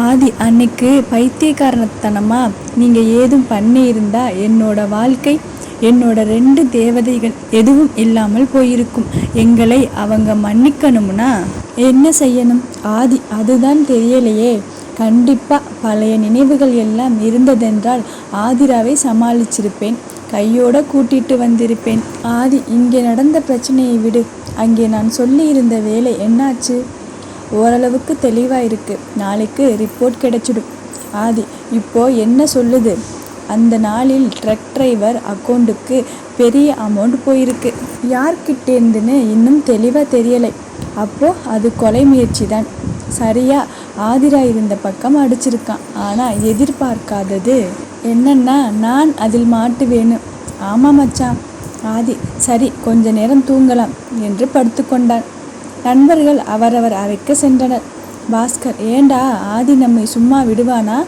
ஆதி அன்னைக்கு பைத்தியக்காரத்தனமா நீங்கள் ஏதும் பண்ணியிருந்தா என்னோட வாழ்க்கை என்னோட ரெண்டு தேவதைகள் எதுவும் இல்லாமல் போயிருக்கும். எங்களை அவங்க மன்னிக்கணும்னா என்ன செய்யணும்? ஆதி அதுதான் தெரியலையே. கண்டிப்பாக பழைய நினைவுகள் எல்லாம் இருந்ததென்றால் ஆதிராவை சமாளிச்சிருப்பேன். கையோட கூட்டிட்டு வந்திருப்பேன். ஆதி இங்கே நடந்த பிரச்சனையை விடு. அங்கே நான் சொல்லியிருந்த வேலை என்னாச்சு? ஓரளவுக்கு தெளிவாக இருக்குது நாளைக்கு ரிப்போர்ட் கிடைச்சிடும். ஆதி இப்போ என்ன சொல்லுது? அந்த நாளில் ட்ரக் டிரைவர் அக்கௌண்ட்டுக்கு பெரிய அமௌண்ட் போயிருக்கு. யார்கிட்டேருந்துன்னு இன்னும் தெளிவாக தெரியலை. அப்போது அது கொலை முயற்சி தான் சரியா ஆதிரா இருந்த பக்கம் அடிச்சிருக்கான். ஆனால் எதிர்பார்க்காதது என்னன்னா நான் அதில் மாட்டு வேணும் ஆமாம் மச்சான். ஆதி சரி கொஞ்ச நேரம் தூங்கலாம் என்று படுத்துக்கொண்டான். நண்பர்கள் அவரவர் அறைக்கு சென்றனர். பாஸ்கர் ஏண்டா ஆதி நம்மை சும்மா விடுவானா?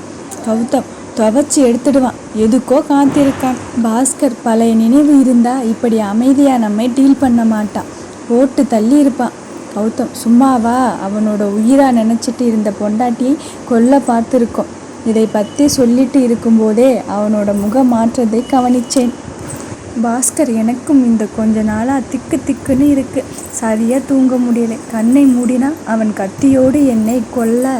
கௌதம் துவச்சி எடுத்துடுவான். எதுக்கோ காத்திருக்கான். பாஸ்கர் பழைய நினைவு இருந்தா இப்படி அமைதியா நம்மை டீல் பண்ண மாட்டான். போட்டு தள்ளி இருப்பான். கௌதம் சும்மாவா அவனோட உயிரா நினைச்சிட்டு இருந்த பொண்டாட்டியை கொல்ல பார்த்துருக்கோம். இதை பற்றி சொல்லிட்டு இருக்கும்போதே அவனோட முக மாற்றத்தை கவனிச்சேன். பாஸ்கர் எனக்கும் இந்த கொஞ்ச நாளாக திக்கு திக்குன்னு இருக்குது சரியாக தூங்க முடியலை. கண்ணை மூடினா அவன் கத்தியோடு என்னை கொல்ல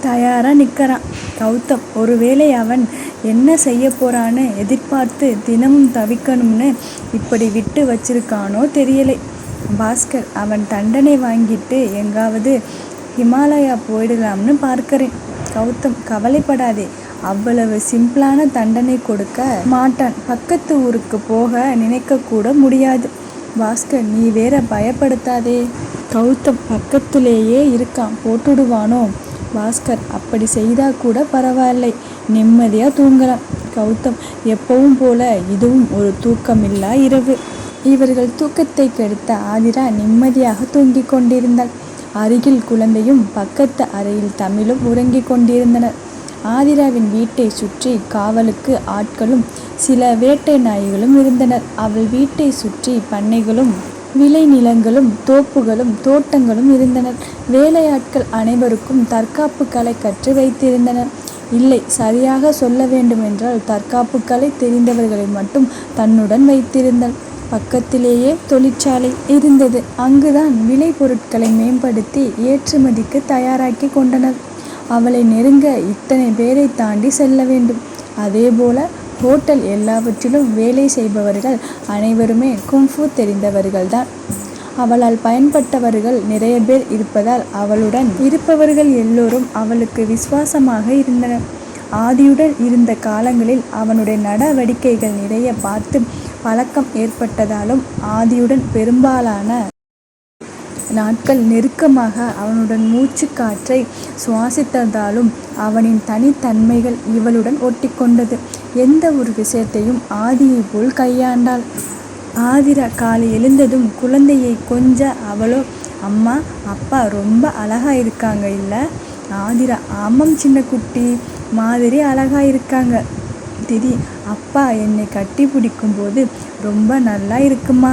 தயாராக நிற்கிறான் கௌதம் ஒருவேளை அவன் என்ன செய்ய போகிறான்னு எதிர்பார்த்து தினமும் தவிக்கணும்னு இப்படி விட்டு வச்சிருக்கானோ தெரியலை. பாஸ்கர் அவன் தண்டனை வாங்கிட்டு எங்காவது ஹிமாலயா போயிடலாம்னு பார்க்கிறேன். கௌதம் கவலைப்படாதே. அவ்வளவு சிம்பிளான தண்டனை கொடுக்க மாட்டான். பக்கத்து ஊருக்கு போக நினைக்க கூட முடியாது. பாஸ்கர் நீ வேற பயப்படுத்தாதே. கௌதம் பக்கத்துலேயே இருக்கான். போட்டுடுவானோ? பாஸ்கர் அப்படி செய்தா கூட பரவாயில்லை. நிம்மதியாக தூங்கலாம் கௌதம் எப்பவும் போல இதுவும் ஒரு தூக்கமில்லா இரவு. இவர்கள் தூக்கத்தை கெடுத்த ஆதிரா நிம்மதியாக தூங்கிக் கொண்டிருந்தாள். அருகில் குழந்தையும் பக்கத்து அறையில் தமிழும் உறங்கிக் கொண்டிருந்தனர். ஆதிராவின் வீட்டை சுற்றி காவலுக்கு ஆட்களும் சில வேட்டை நாய்களும் இருந்தனர். அவள் வீட்டை சுற்றி பண்ணைகளும் விளைநிலங்களும் தோப்புகளும் தோட்டங்களும் இருந்தனர். வேலையாட்கள் அனைவருக்கும் தற்காப்பு கலை கற்று வைத்திருந்தனர். இல்லை சரியாக சொல்ல வேண்டுமென்றால் தற்காப்பு கலை தெரிந்தவர்களை மட்டும் தன்னுடன் வைத்திருந்தாள் பக்கத்திலேயே தொழிற்சாலை இருந்தது. அங்குதான் விளை பொருட்களை மேம்படுத்தி ஏற்றுமதிக்கு தயாராக்கி கொண்டனர். அவளை நெருங்க இத்தனை பேரை தாண்டி செல்ல வேண்டும். அதேபோல ஹோட்டல் எல்லாவற்றிலும் வேலை செய்பவர்கள் அனைவருமே குங்ஃபு தெரிந்தவர்கள்தான். அவளால் பயன்பட்டவர்கள் நிறைய பேர் இருப்பதால் அவளுடன் இருப்பவர்கள் எல்லோரும் அவளுக்கு விசுவாசமாக இருந்தனர். ஆதியுடன் இருந்த காலங்களில் அவனுடைய நடவடிக்கைகள் நிறைய பார்த்து பழக்கம் ஏற்பட்டதாலும் ஆதியுடன் பெரும்பாலான நாட்கள் நெருக்கமாக அவனுடன் மூச்சு காற்றை சுவாசித்ததாலும் அவனின் தனித்தன்மைகள் இவளுடன் ஒட்டிக்கொண்டது. எந்த ஒரு விஷயத்தையும் ஆதியை போல் கையாண்டாள். ஆதிரா காலை எழுந்ததும் குழந்தையை கொஞ்ச அவளோ அம்மா அப்பா ரொம்ப அழகா இருக்காங்க இல்லை? ஆதிரா ஆமாம் சின்ன குட்டி மாதிரி அழகா இருக்காங்க. திதி அப்பா என்னை கட்டி பிடிக்கும்போது ரொம்ப நல்லா இருக்குமா?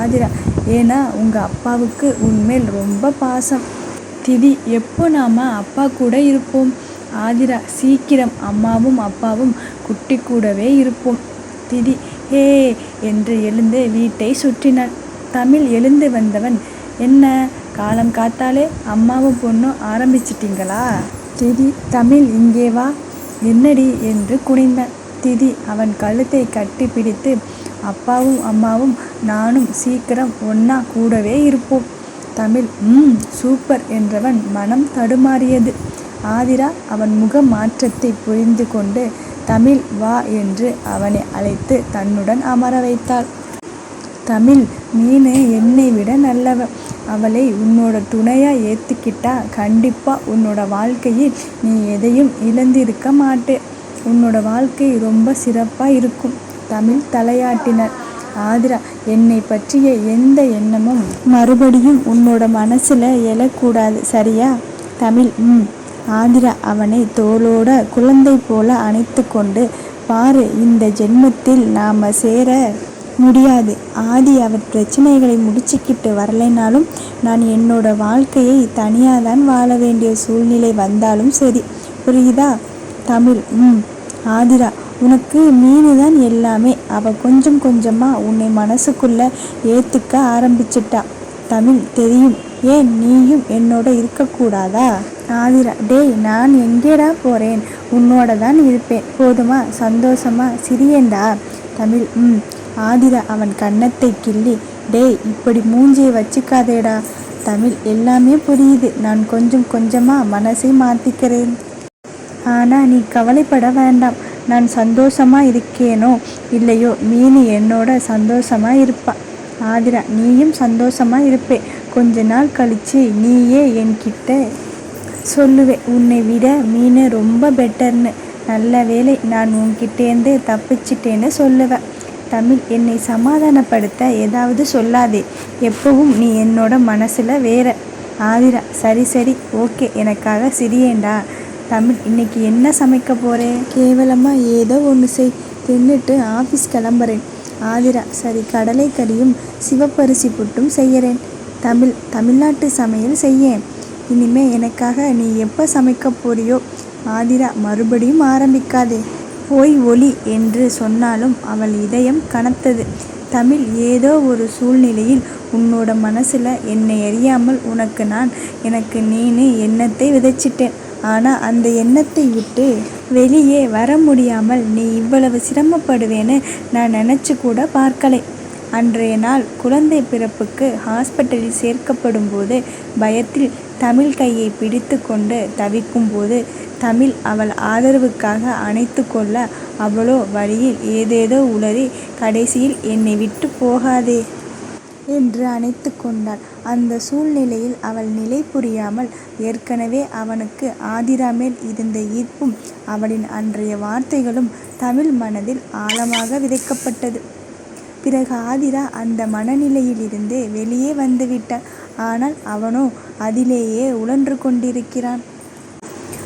ஆதிரா ஏன்னா உங்கள் அப்பாவுக்கு உன்மேல் ரொம்ப பாசம். திதி எப்போ நாம் அப்பா கூட இருப்போம்? ஆதிரா சீக்கிரம் அம்மாவும் அப்பாவும் குட்டி கூடவே இருப்போம். திதி ஹே என்று எழுந்து வீட்டை சுற்றினான் தமிழ் எழுந்து வந்தவன் என்ன? காலம் காத்தாலே அம்மாவும் பொண்ணும் ஆரம்பிச்சிட்டிங்களா? திதி தமிழ் இங்கே வா. என்னடி? என்று குனிந்தான் திதி அவன் கழுத்தை கட்டி பிடித்து அப்பாவும் அம்மாவும் நானும் சீக்கிரம் ஒன்னா கூடவே இருப்போம். தமிழ் ம் சூப்பர் என்றவன் மனம் தடுமாறியது. ஆதிரா அவன் முக மாற்றத்தை புரிந்து கொண்டு தமிழ் வா என்று அவனை அழைத்து தன்னுடன் அமர வைத்தாள். தமிழ் மீன் என்னை விட நல்லவ. அவளை உன்னோட துணையாக ஏற்றுக்கிட்டா கண்டிப்பாக உன்னோட வாழ்க்கையில் நீ எதையும் இழந்திருக்க மாட்டே. உன்னோட வாழ்க்கை ரொம்ப சிறப்பாக இருக்கும். தமிழ் தலையாட்டினர். ஆதிரா என்னை பற்றிய எந்த எண்ணமும் மறுபடியும் உன்னோட மனசில் எழக்கூடாது சரியா? தமிழ் ம் ஆதிரா அவனை தோளோட குழந்தை போல அணைத்து கொண்டு பாரு இந்த ஜென்மத்தில் நாம் சேர முடியாது. ஆதி அவர் பிரச்சனைகளை முடிச்சுக்கிட்டு வரலைனாலும் நான் என்னோட வாழ்க்கையை தனியாக தான் வாழ வேண்டிய சூழ்நிலை வந்தாலும் சரி. புரியுதா? தமிழ் ம் ஆதிரா உனக்கு மீனு தான் எல்லாமே. அவள் கொஞ்சம் கொஞ்சமாக உன்னை மனசுக்குள்ள ஏற்றுக்க ஆரம்பிச்சிட்டா. தமிழ் தெரியும். ஏன் நீயும் என்னோட இருக்கக்கூடாதா? ஆதிரா டேய் நான் எங்கேடா போகிறேன் உன்னோட தான் இருப்பேன். போதுமா? சந்தோஷமா? சிரியேண்டா? தமிழ் ம். ஆதிரா அவன் கன்னத்தை கிள்ளி டேய் இப்படி மூஞ்சியை வச்சுக்காதேடா. தமிழ் எல்லாமே புரியுது. நான் கொஞ்சம் கொஞ்சமாக மனசை மாற்றிக்கிறேன் ஆனால் நீ கவலைப்பட வேண்டாம். நான் சந்தோஷமாக இருக்கேனோ இல்லையோ மீனி என்னோட சந்தோஷமாக இருப்பா. ஆதிரா நீயும் சந்தோஷமாக இருப்பே. கொஞ்ச நாள் கழிச்சு நீயே என்கிட்ட சொல்லுவேன் உன்னை விட மீன் ரொம்ப பெட்டர்னு நல்ல வேளை நான் உன்கிட்டேருந்து தப்பிச்சிட்டேன்னு சொல்லுவேன் தமிழ் என்னை சமாதானப்படுத்த ஏதாவது சொல்லாதே. எப்பவும் நீ என்னோட மனசில் வேற. ஆதிரா சரி சரி. ஓகே. எனக்காக சிரியேண்டா. தமிழ் இன்னைக்கு என்ன சமைக்க போகிறேன் கேவலமாக ஏதோ ஒன்று செய் தின்னுட்டு ஆஃபீஸ் கிளம்புறேன். ஆதிரா சரி கடலை கறியும் சிவப்பரிசி புட்டும் செய்கிறேன் தமிழ் தமிழ்நாட்டு சமையல் செய்யேன். இனிமே எனக்காக நீ எப்போ சமைக்க போறியோ? ஆதிரா மறுபடியும் ஆரம்பிக்காதே. போய் ஒளி என்று சொன்னாலும் அவள் இதயம் கனத்தது. தமிழ் ஏதோ ஒரு சூழ்நிலையில் உன்னோட மனசில் என்னை அறியாமல் உனக்கு நான் எனக்கு நீனு எண்ணத்தை விதைச்சிட்டேன். ஆனால் அந்த எண்ணத்தை விட்டு வெளியே வர முடியாமல் நீ இவ்வளவு சிரமப்படுவேன்னு நான் நினச்சி கூட பார்க்கலை. அன்றைய நாள் குழந்தை பிறப்புக்கு ஹாஸ்பிட்டலில் சேர்க்கப்படும் போது பயத்தில் தமிழ் கையை பிடித்து கொண்டு தவிக்கும்போது தமிழ் அவள் ஆதரவுக்காக அணைத்து கொள்ள அவளோ வழியில் ஏதேதோ உளறி கடைசியில் என்னை விட்டு போகாதே. என்று அணைத்து கொண்டாள். அந்த சூழ்நிலையில் அவள் நிலை புரியாமல் ஏற்கனவே அவனுக்கு ஆதிரா மேல் இருந்த ஈர்ப்பும் அவளின் அன்றைய வார்த்தைகளும் தமிழ் மனதில் ஆழமாக விதைக்கப்பட்டது. பிறகு ஆதிரா அந்த மனநிலையிலிருந்து வெளியே வந்துவிட்டாள் ஆனால் அவனோ அதிலேயே உழன்று கொண்டிருக்கிறான்.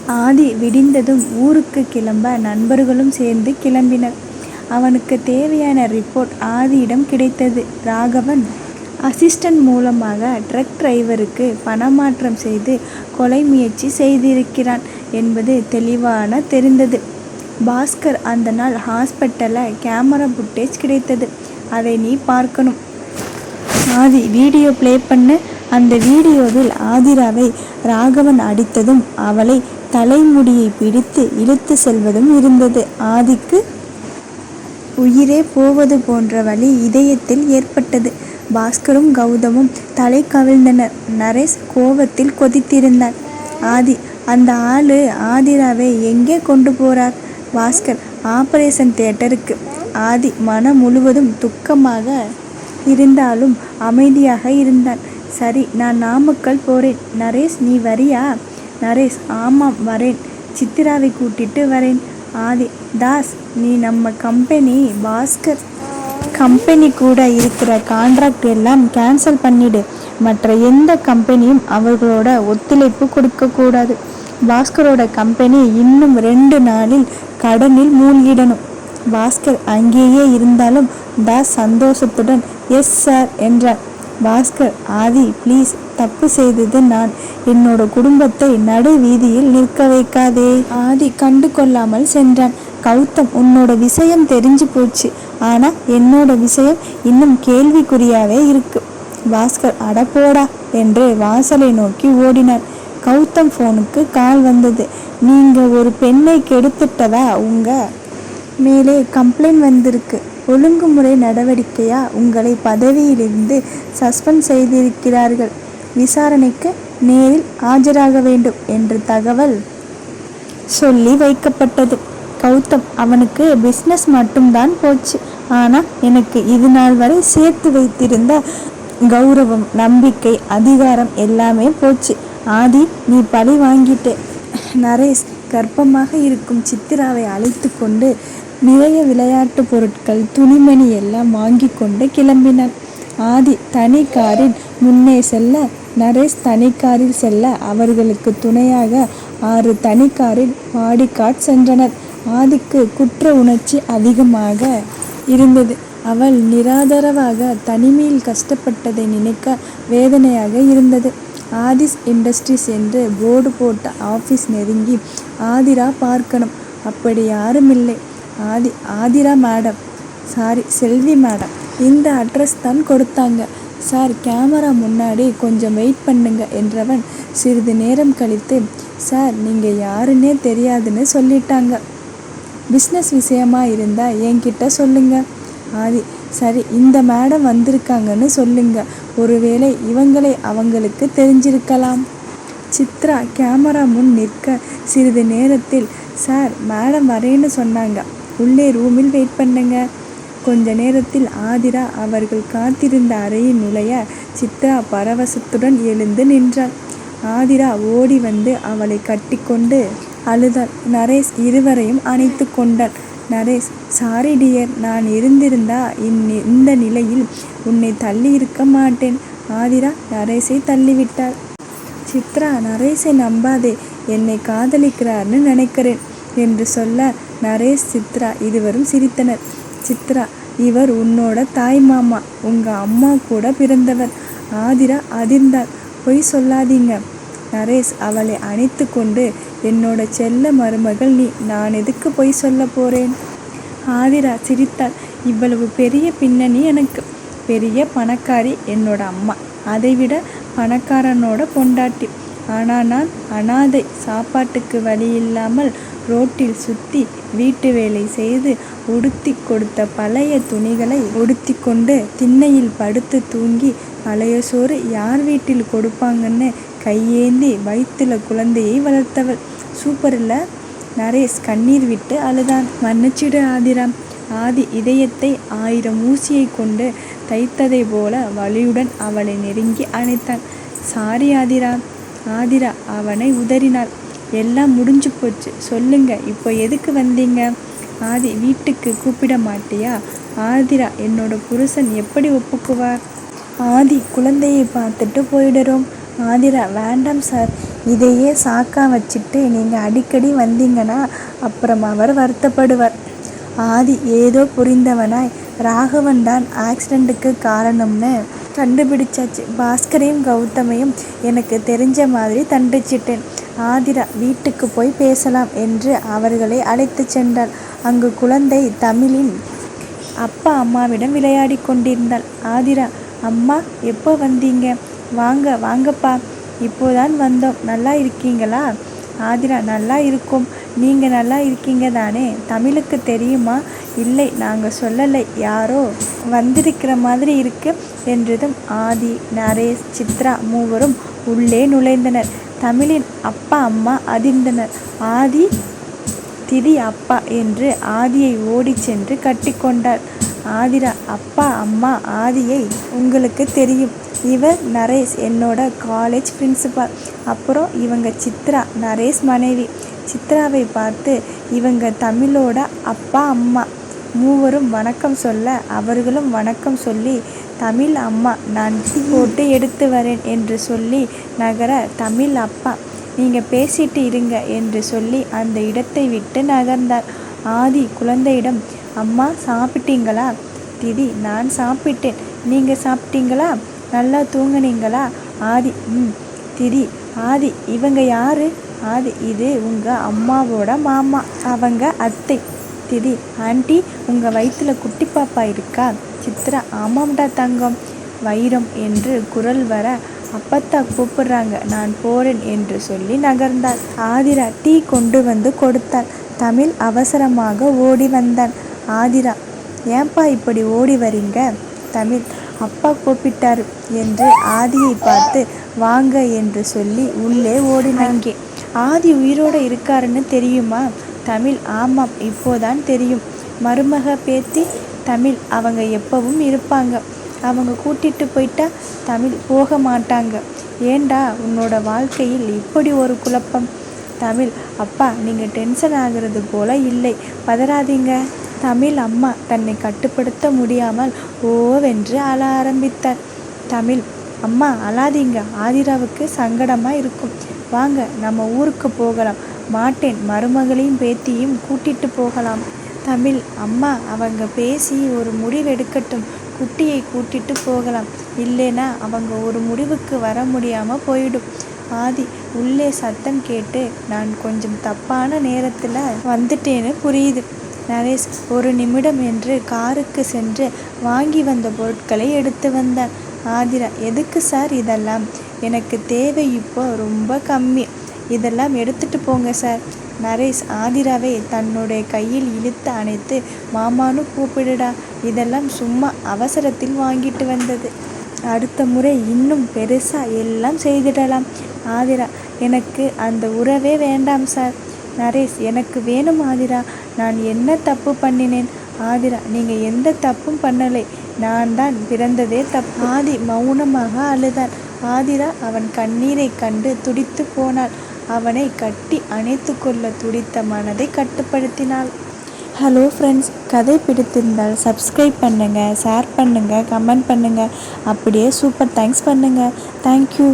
ஆதி விடிந்ததும் ஊருக்கு கிளம்ப நண்பர்களும் சேர்ந்து கிளம்பினர். அவனுக்கு தேவையான ரிப்போர்ட் ஆதியிடம் கிடைத்தது. ராகவன் அசிஸ்டன்ட் மூலமாக ட்ரக் டிரைவருக்கு பணமாற்றம் செய்து கொலை முயற்சி செய்திருக்கிறான் என்பது தெளிவான தெரிந்தது. பாஸ்கர் அந்த நாள் ஹாஸ்பிட்டலில் கேமரா ஃபுட்டேஜ் கிடைத்தது. அதை நீ பார்க்கணும். ஆதி வீடியோ ப்ளே பண்ணு. அந்த வீடியோவில் ஆதிராவை ராகவன் அடித்ததும் அவளை தலைமுடியை பிடித்து இழுத்து செல்வதும் இருந்தது. ஆதிக்கு உயிரே போவது போன்ற வழி இதயத்தில் ஏற்பட்டது. பாஸ்கரும் கௌதமும் தலை கவிழ்ந்தனர் நரேஷ் கோபத்தில் கொதித்திருந்தான் ஆதி அந்த ஆளு ஆதிராவை எங்கே கொண்டு போறார்? பாஸ்கர் ஆபரேஷன் தியேட்டருக்கு. ஆதி மனம் முழுவதும் துக்கமாக இருந்தாலும் அமைதியாக இருந்தான் சரி நான் நாமக்கல் போறேன். நரேஷ் நீ வரியா? நரேஷ் ஆமாம் வரேன். சித்திராவை கூட்டிட்டு வரேன். ஆதி தாஸ் நீ நம்ம கம்பெனி பாஸ்கர் கம்பெனி கூட இருக்கிற கான்ட்ராக்ட் எல்லாம் கேன்சல் பண்ணிடு. மற்ற எந்த கம்பெனியும் அவர்களோட ஒத்துழைப்பு கொடுக்கக்கூடாது பாஸ்கரோட கம்பெனி இன்னும் ரெண்டு நாளில் கடனில் மூழ்கிடணும். பாஸ்கர் அங்கேயே இருந்தாலும் தாஸ் சந்தோஷத்துடன் எஸ் சார் என்றார். பாஸ்கர் ஆதி ப்ளீஸ் தப்பு செய்தது நான். என்னோட குடும்பத்தை நடு வீதியில் நிற்க வைக்காதே. ஆதி கண்டு கொள்ளாமல் சென்றான். கௌதம் உன்னோட விஷயம் தெரிஞ்சு போச்சு. ஆனால் என்னோட விஷயம் இன்னும் கேள்விக்குறியாகவே இருக்கு. பாஸ்கர் அடப்போடா என்று வாசலை நோக்கி ஓடினார். கௌதம் ஃபோனுக்கு கால் வந்தது. நீங்கள் ஒரு பெண்ணை கெடுத்துட்டதா உங்கள் மேலே கம்ப்ளைண்ட் வந்திருக்கு. ஒழுங்குமுறை நடவடிக்கையா உங்களை பதவியிலிருந்து சஸ்பெண்ட் செய்திருக்கிறார்கள். விசாரணைக்கு நேரில் ஆஜராக வேண்டும் என்று தகவல் சொல்லி வைக்கப்பட்டது. கௌதம் அவனுக்கு பிஸ்னஸ் மட்டும்தான் போச்சு. ஆனால் எனக்கு இது நாள் வரை சேர்த்து வைத்திருந்த கௌரவம் நம்பிக்கை அதிகாரம் எல்லாமே போச்சு. ஆதி நீ பழி வாங்கிட்டே நரேஷ் கர்ப்பமாக இருக்கும் சித்திராவை அழைத்து கொண்டு நிறைய விளையாட்டு பொருட்கள் துணிமணி எல்லாம் வாங்கி கொண்டு கிளம்பினான். ஆதி தனி காரில் முன்னே செல்ல நரேஷ் தனி காரில் செல்ல அவர்களுக்கு துணையாக ஆறு தனி காரில் பாடிகாட் சென்றனர். ஆதிக்கு குற்ற உணர்ச்சி அதிகமாக இருந்தது அவள் நிராதரவாக தனிமையில் கஷ்டப்பட்டதை நினைக்க வேதனையாக இருந்தது. ஆதிஸ் இண்டஸ்ட்ரீஸ் என்று போர்டு போட்ட ஆஃபீஸ் நெருங்கி ஆதிரா பார்க்கணும். அப்படி யாரும் இல்லை Aadhi Aadhira madam. Sorry Selvi madam. இந்த அட்ரஸ் தான் கொடுத்தாங்க. சார் கேமரா முன்னாடி கொஞ்சம் வெயிட் பண்ணுங்க என்றவன் சிறிது நேரம் கழித்து சார் நீங்கள் யாருன்னே தெரியாதுன்னு சொல்லிட்டாங்க. பிஸ்னஸ் விஷயமா இருந்தால் என்கிட்ட சொல்லுங்க. ஆதி சரி இந்த மேடம் வந்திருக்காங்கன்னு சொல்லுங்க. ஒருவேளை இவங்களை அவங்களுக்கு தெரிஞ்சிருக்கலாம். சித்ரா கேமரா முன் நிற்க சிறிது நேரத்தில் சார் மேடம் வரேன்னு சொன்னாங்க. உள்ளே ரூமில் வெயிட் பண்ணுங்க. கொஞ்ச நேரத்தில் ஆதிரா அவர்கள் காத்திருந்த அறையில் நுழைய சித்ரா பரவசத்துடன் எழுந்து நின்றாள். ஆதிரா ஓடி வந்து அவளை கட்டிக்கொண்டு அழுதாள். நரேஷ் இருவரையும் அணைத்து கொண்டான். நரேஷ் சாரி டியர் நான் இருந்திருந்தா இந்த நிலையில் உன்னை தள்ளி இருக்க மாட்டேன். ஆதிரா நரேஷை தள்ளிவிட்டாள். சித்ரா நரேஷை நம்பாதே என்னை காதலிக்கிறார்னு நினைக்கிறேன் என்று சொல்ல நரேஷ் சித்ரா இருவரும் சிரித்தனர். சித்ரா இவர் உன்னோட தாய் மாமா. உங்க அம்மா கூட பிறந்தவர். ஆதிரா அதிர்ந்தாள். பொய் சொல்லாதீங்க. நரேஷ் அவளை அணைத்து கொண்டு என்னோட செல்ல மருமகள் நீ. நான் எதுக்கு பொய் சொல்ல போகிறேன் ஆதிரா சிரித்தாள். இவ்வளவு பெரிய பின்னணி எனக்கு. பெரிய பணக்காரி என்னோட அம்மா. அதைவிட பணக்காரனோட பொண்டாட்டி. ஆனால் நான் அனாதை. சாப்பாட்டுக்கு வழி இல்லாமல் ரோட்டில் சுத்தி வீட்டு வேலை செய்து உடுத்தி கொடுத்த பழைய துணிகளை உடுத்தி கொண்டு திண்ணையில் படுத்து தூங்கி பழைய சோறு யார் வீட்டில் கொடுப்பாங்கன்னு கையேந்தி வயிற்றுல குழந்தையை வளர்த்தவள். சூப்பரில் நரேஷ் கண்ணீர் விட்டு அழுதான். மன்னிச்சிடு ஆதிரா. ஆதி இதயத்தை ஆயிரம் ஊசியைக் கொண்டு தைத்ததைப் போல வலியுடன் அவளை நெருங்கி அணைத்தான். சாரி ஆதிரா. ஆதிரா அவனை உதறினாள். எல்லாம் முடிஞ்சு போச்சு. சொல்லுங்க இப்போ எதுக்கு வந்தீங்க. ஆதி வீட்டுக்கு கூப்பிட மாட்டியா. ஆதிரா என்னோட புருஷன் எப்படி ஒப்புக்குவார். ஆதி குழந்தையை பார்த்துட்டு போயிடுறோம். ஆதிரா வேண்டாம் சார். இதையே சாக்கா வச்சுட்டு நீங்கள் அடிக்கடி வந்தீங்கன்னா அப்புறம் அவர் வருத்தப்படுவார். ஆதி ஏதோ புரிந்தவனாய் ராகவன் தான் ஆக்சிடெண்ட்டுக்கு காரணம்னு கண்டுபிடிச்சாச்சு. பாஸ்கரையும் கௌதமையும் எனக்கு தெரிஞ்ச மாதிரி தண்டிச்சிட்டேன். ஆதிரா வீட்டுக்கு போய் பேசலாம் என்று அவர்களை அழைத்து சென்றாள். அங்கு குழந்தை தமிழின் அப்பா அம்மாவிடம் விளையாடிக் கொண்டிருந்தாள். ஆதிரா அம்மா எப்போ வந்தீங்க. வாங்க வாங்கப்பா. இப்போதான் வந்தோம். நல்லா இருக்கீங்களா. ஆதிரா நல்லா இருக்கும் நீங்க நல்லா இருக்கீங்க தானே. தமிழுக்கு தெரியுமா. இல்லை நாங்க சொல்லலை யாரோ வந்திருக்கிற மாதிரி இருக்கு என்றதும் ஆதி நரேஷ் சித்ரா மூவரும் உள்ளே நுழைந்தனர். தமிழின் அப்பா அம்மா அதிர்ந்தனர். ஆதி திதி அப்பா என்று ஆதியை ஓடிச் சென்று கட்டிக்கொண்டாள். ஆதிரா அப்பா அம்மா ஆதியை உங்களுக்கு தெரியும். இவர் நரேஷ் என்னோட காலேஜ் பிரின்சிபால். அப்புறம் இவங்க சித்ரா நரேஷ் மனைவி. சித்ராவை பார்த்து இவங்க தமிழோட அப்பா அம்மா. மூவரும் வணக்கம் சொல்ல அவர்களும் வணக்கம் சொல்லி தமிழ் அம்மா நான் போட்டு எடுத்து வரேன் என்று சொல்லி நகர தமிழ் அப்பா நீங்கள் பேசிட்டு இருங்க என்று சொல்லி அந்த இடத்தை விட்டு நகர்ந்தார். ஆதி குழந்தையிடம் அம்மா சாப்பிட்டீங்களா. திதி நான் சாப்பிட்டேன். நீங்கள் சாப்பிட்டீங்களா. நல்லா தூங்குனீங்களா. ஆதி ம். திதி ஆதி இவங்க யாரு. ஆதி இது உங்கள் அம்மாவோட மாமா. அவங்க அத்தை. திதி ஆண்டி உங்க வயித்துல குட்டி பாப்பா இருக்கா. சித்ரா ஆமாம்டா தங்கம். வைரம் என்று குரல் வர அப்பத்தா கூப்பிடுறாங்க நான் போறேன் என்று சொல்லி நகர்ந்தாள். ஆதிரா டீ கொண்டு வந்து கொடுத்தாள். தமிழ் அவசரமாக ஓடி வந்தான். ஆதிரா ஏன்பா இப்படி ஓடி வரீங்க. தமிழ் அப்பா கூப்பிட்டாரு என்று ஆதியை பார்த்து வாங்க என்று சொல்லி உள்ளே ஓடினான். அங்கே ஆதி உயிரோட இருக்காருன்னு தெரியுமா. தமிழ் ஆமாம் இப்போதான் தெரியும். மருமக பேத்தி தமிழ் அவங்க எப்பவும் இருப்பாங்க. அவங்க கூட்டிட்டு போயிட்டா தமிழ் போக மாட்டாங்க. ஏன்டா உன்னோட வாழ்க்கையில் இப்படி ஒரு குழப்பம். தமிழ் அப்பா நீங்க டென்ஷன் ஆகுறது போல இல்லை. பதறாதீங்க. தமிழ் அம்மா தன்னை கட்டுப்படுத்த முடியாமல் ஓவென்று அழ ஆரம்பித்தார். தமிழ் அம்மா அழாதீங்க. ஆதிராவுக்கு சங்கடமா இருக்கும். வாங்க நம்ம ஊருக்கு போகலாம். மாட்டேன். மருமகளையும் பேத்தியும் கூட்டிட்டு போகலாம். தமிழ் அம்மா அவங்க பேசி ஒரு முடிவெடுக்கட்டும். குட்டியை கூட்டிட்டு போகலாம். இல்லைனா அவங்க ஒரு முடிவுக்கு வர முடியாமல் போயிடும். ஆதி உள்ளே சத்தம் கேட்டு நான் கொஞ்சம் தப்பான நேரத்தில் வந்துட்டேன்னு புரியுது. நரேஷ் ஒரு நிமிடம் என்று காருக்கு சென்று வாங்கி வந்த பொருட்களை எடுத்து வந்தான். ஆதிரா எதுக்கு சார் இதெல்லாம்? எனக்கு தேவை இப்போ ரொம்ப கம்மி. இதெல்லாம் எடுத்துட்டு போங்க சார் நரேஷ் ஆதிராவை தன்னுடைய கையில் இழுத்து அணைத்து மாமானு கூப்பிடுடா. இதெல்லாம் சும்மா அவசரத்தில் வாங்கிட்டு வந்தது. அடுத்த முறை இன்னும் பெருசாக எல்லாம் செய்திடலாம். ஆதிரா எனக்கு அந்த உறவே வேண்டாம் சார் நரேஷ் எனக்கு வேணும் ஆதிரா. நான் என்ன தப்பு பண்ணினேன்? ஆதிரா நீங்கள் எந்த தப்பும் பண்ணலை. நான் தான் பிறந்ததே தப்பு. ஆதி மௌனமாக அழுதான் ஆதிரா அவன் கண்ணீரை கண்டு துடித்து போனாள். அவனை கட்டி அணைத்து கொள்ள துடித்த மனதை கட்டுப்படுத்தினாள். ஹலோ ஃப்ரெண்ட்ஸ் கதை பிடித்திருந்தால் சப்ஸ்கிரைப் பண்ணுங்கள் ஷேர் பண்ணுங்கள் கமெண்ட் பண்ணுங்கள் அப்படியே சூப்பர் தேங்க்ஸ் பண்ணுங்கள் தேங்க்யூ